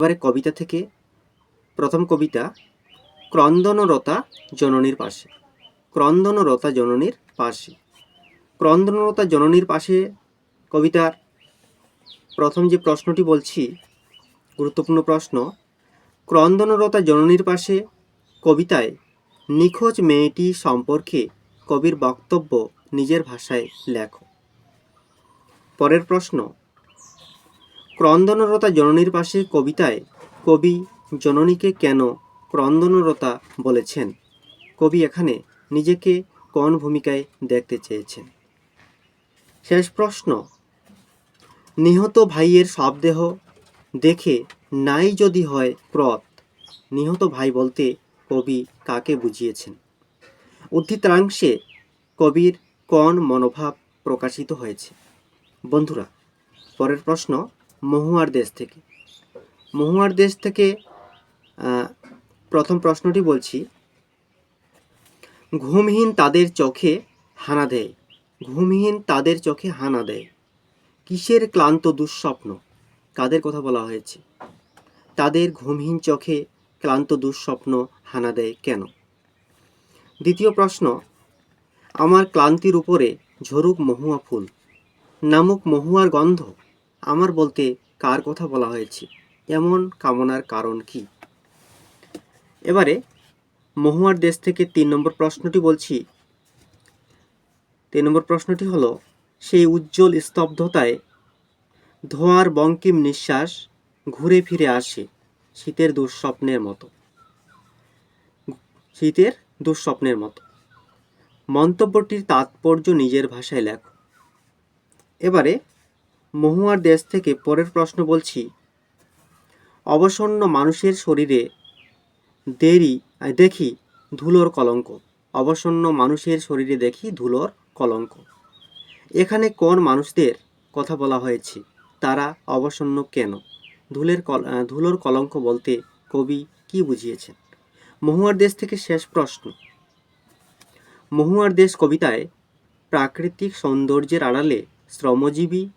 এবারে কবিতা থেকে প্রথম কবিতা, ক্রন্দনরতা জননীর পাশে। ক্রন্দনরতা জননীর পাশে। ক্রন্দনরতা জননীর পাশে কবিতার প্রথম যে প্রশ্নটি বলছি, গুরুত্বপূর্ণ প্রশ্ন, ক্রন্দনরতা জননীর পাশে কবিতায় নিখোঁজ মেয়েটি সম্পর্কে কবির বক্তব্য নিজের ভাষায় লেখো। পরের প্রশ্ন ক্রন্দনরতা জননীর পাশে কবিতায় কবি জননীকে কেন ক্রন্দনরতা বলেছেন? কবি এখানে নিজেকে কোন ভূমিকায় দেখতে চেয়েছেন? শেষ প্রশ্ন, নিহত ভাইয়ের শবদেহ দেখে নাই যদি হয় ক্রত নিহত ভাই বলতে কবি কাকে বুঝিয়েছেন? উদ্ধৃতাংশে কবির কোন মনোভাব প্রকাশিত হয়েছে? বন্ধুরা, পরের প্রশ্ন মহুয়ার দেশ থেকে। মহুয়ার দেশ থেকে প্রথম প্রশ্নটি বলছি, ঘুমহীন তাদের চোখে হানা দেয়। ঘুমহীন তাদের চোখে হানা দেয়। কিসের ক্লান্ত দুঃস্বপ্ন? কাদের কথা বলা হয়েছে? তাদের ঘুমহীন চোখে ক্লান্ত দুঃস্বপ্ন হানা দেয় কেন? দ্বিতীয় প্রশ্ন, আমার ক্লান্তির উপরে ঝরুক মহুয়া ফুল, নামুক মহুয়ার গন্ধ। আমার বলতে কার কথা বলা হয়েছে? এমন কামনার কারণ কি? এবারে মহুয়ার দেশ থেকে তিন নম্বর প্রশ্নটি বলছি। তিন নম্বর প্রশ্নটি হলো, সেই উজ্জ্বল স্তব্ধতায় ধোঁয়ার বঙ্কিম নিঃশ্বাস ঘুরে ফিরে আসে শীতের দুঃস্বপ্নের মতো। শীতের দুঃস্বপ্নের মতো। মন্তব্যটির তাৎপর্য নিজের ভাষায় লেখো। এবারে মহুয়ার দেশ থেকে পরের প্রশ্ন বলছি। অবসন্ন মানুষের শরীরে দেরি দেখি ধুলোর কলঙ্ক। অবসন্ন মানুষের শরীরে দেখি ধুলোর কলঙ্ক। এখানে কোন মানুষদের কথা বলা হয়েছে? তারা অবসন্ন কেন? ধুলের কল ধুলোর কলঙ্ক বলতে কবি কি বুঝিয়েছেন? মহুয়ার দেশ থেকে শেষ প্রশ্ন। মহুয়ার দেশ কবিতায় প্রাকৃতিক সৌন্দর্যের আড়ালে শ্রমজীবী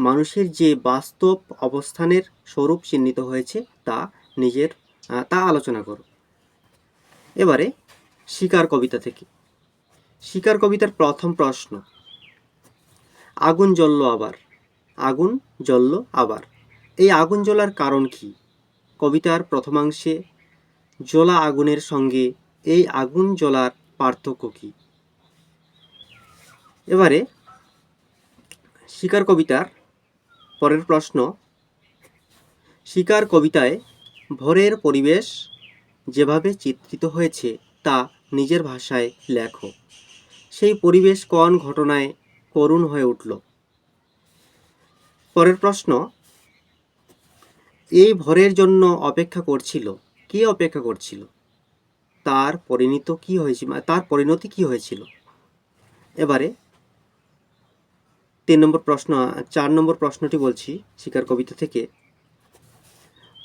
মানুষের যে বাস্তব অবস্থানের স্বরূপ চিহ্নিত হয়েছে তা নিজের তা আলোচনা করো। এবারে শিকার কবিতা থেকে। শিকার কবিতার প্রথম প্রশ্ন। আগুন জ্বলল আবার। আগুন জ্বলল আবার। এই আগুন জ্বলার কারণ কি? কবিতার প্রথমাংশে, জ্বলা আগুনের সঙ্গে এই আগুন জ্বলার পার্থক্য কি? এবারে শিকার কবিতার পরের প্রশ্ন, শিকার কবিতায় ভোরের পরিবেশ যেভাবে চিত্রিত হয়েছে তা নিজের ভাষায় লেখো। সেই পরিবেশ কোন ঘটনায় করুণ হয়ে উঠল? পরের প্রশ্ন, এই ভোরের জন্য অপেক্ষা করছিল, কে অপেক্ষা করছিল? তার পরিণত কি হয়েছিল, তার পরিণতি কি হয়েছিল? এবারে তিন নম্বর প্রশ্ন, চার নম্বর প্রশ্নটি বলছি শিকার কবিতা থেকে।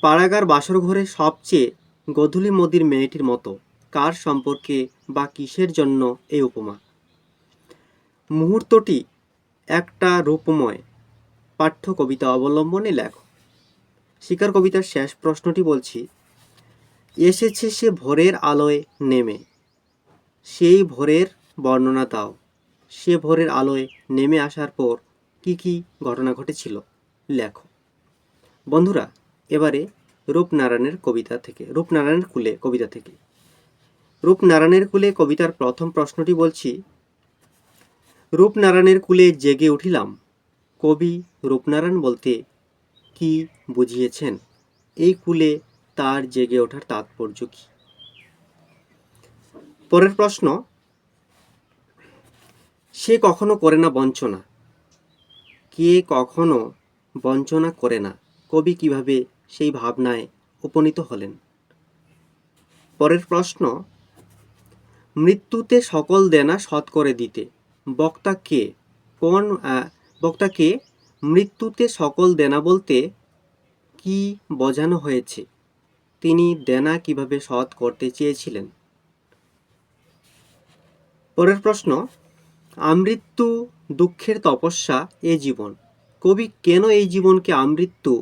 পাড়াগার বাসর ঘরে সবচেয়ে গধূলি মদির মেয়েটির মতো, কার সম্পর্কে বা কিসের জন্য এই উপমা? মুহূর্তটি একটা রূপময় পাঠ্য কবিতা অবলম্বনে লেখো। শিকার কবিতার শেষ প্রশ্নটি বলছি, এসেছে সে ভোরের আলোয় নেমে, সেই ভোরের বর্ণনা দাও। সে ভোরের আলোয় নেমে আসার পর কি কি ঘটনা ঘটেছিল, লেখো। বন্ধুরা, এবারে রূপনারায়ণের কবিতা থেকে, রূপনারায়ণের কুলে কবিতা থেকে। রূপনারায়ণের কুলে কবিতার প্রথম প্রশ্নটি বলছি, রূপনারায়ণের কুলে জেগে উঠিলাম, কবি রূপনারায়ণ বলতে কি বুঝিয়েছেন? এই কুলে তার জেগে ওঠার তাৎপর্য কী? পরের প্রশ্ন সে কখনো করে না বঞ্চনা। কে কখনো বঞ্চনা করে না? কবি কীভাবে সেই ভাবনায় উপনীত হলেন? পরের প্রশ্ন মৃত্যুতে সকল দেনা শত করে দিতে বক্তা কে? কোন আহ, বক্তা কে? মৃত্যুতে সকল দেনা বলতে কি বোঝানো হয়েছে? তিনি দেনা কীভাবে শোধ করতে চেয়েছিলেন? পরের প্রশ্ন আমৃত্যু দুঃখের তপস্যা, এ জীবন। কবি কেন এই জীবনকে আমৃত্যু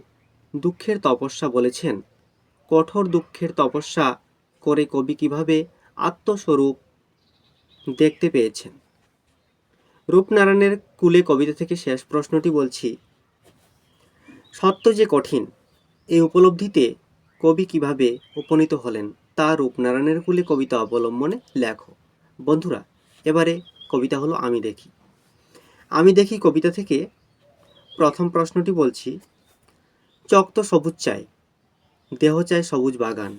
দুঃখের তপস্যা বলেছেন? কঠোর দুঃখের তপস্যা করে কবি কীভাবে আত্মস্বরূপ দেখতে পেয়েছেন? রূপনারায়ণের কুলে কবিতা থেকে শেষ প্রশ্নটি বলছি, সত্য যে কঠিন এই উপলব্ধিতে কবি কীভাবে উপনীত হলেন তা রূপনারায়ণের কুলে কবিতা অবলম্বনে লেখো। বন্ধুরা, এবারে কবিতা হলো আমি দেখি। আমি দেখি কবিতা থেকে প্রথম প্রশ্নটি বলছি চক্ত সবুজ চায় দেহ চায় সবুজ বাগান।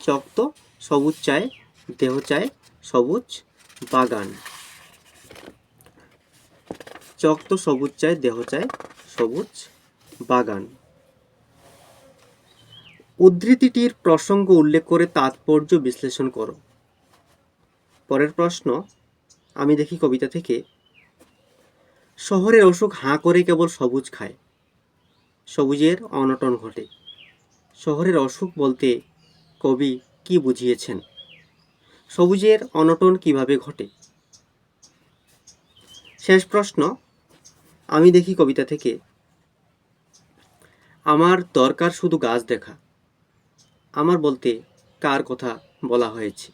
চক্ত সবুজ চায় দেহ চায় সবুজ বাগান। চক্ত সবুজ চায় দেহ চায় সবুজ বাগান। উদ্ধৃতিটির প্রসঙ্গ উল্লেখ করে তাৎপর্য বিশ্লেষণ করো। পরের প্রশ্ন আমি দেখি কবিতা থেকে, শহরের অসুখ হাঁ করে কেবল সবুজ খায়। সবুজের অনটন ঘটে। শহরের অসুখ বলতে কবি কি বুঝিয়েছেন? সবুজের অনটন কীভাবে ঘটে? শেষ প্রশ্ন, আমি দেখি কবিতা থেকে, আমার দরকার শুধু গাছ দেখা। আমার বলতে কার কথা বলা হয়েছে?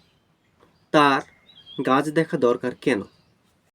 তার গাছ দেখা দরকার কেন?